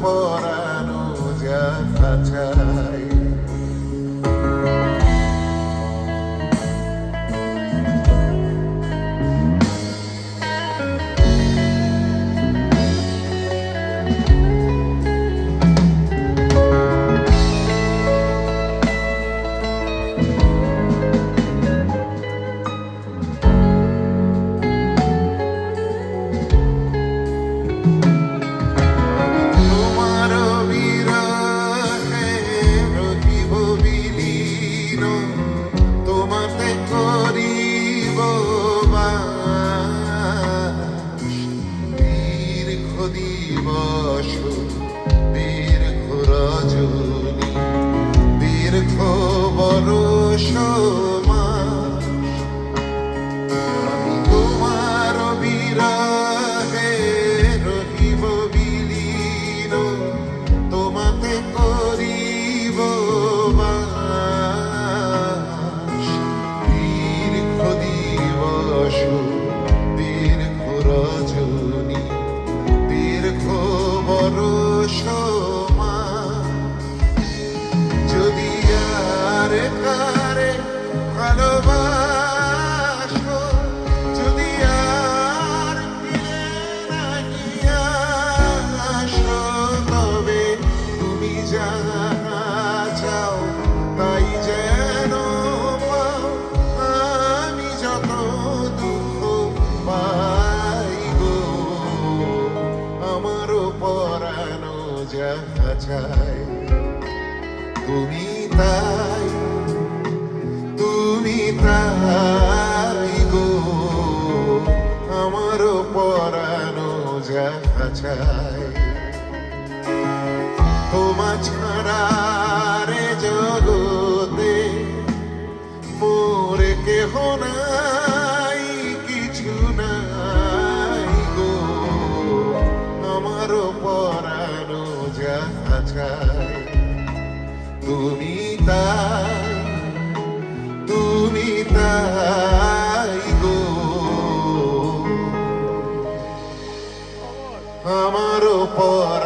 poranus ya facha দিবস দীর্ঘ রজনী দীর্ঘ বরষ চাই তুমি তাই তুমি তাই গো। আমার পরানো যা চাই তোমা ছাড়া রে জগতে মোরে কেহ নাই। তুমি তাই তুমি তাই গো। আমারও পর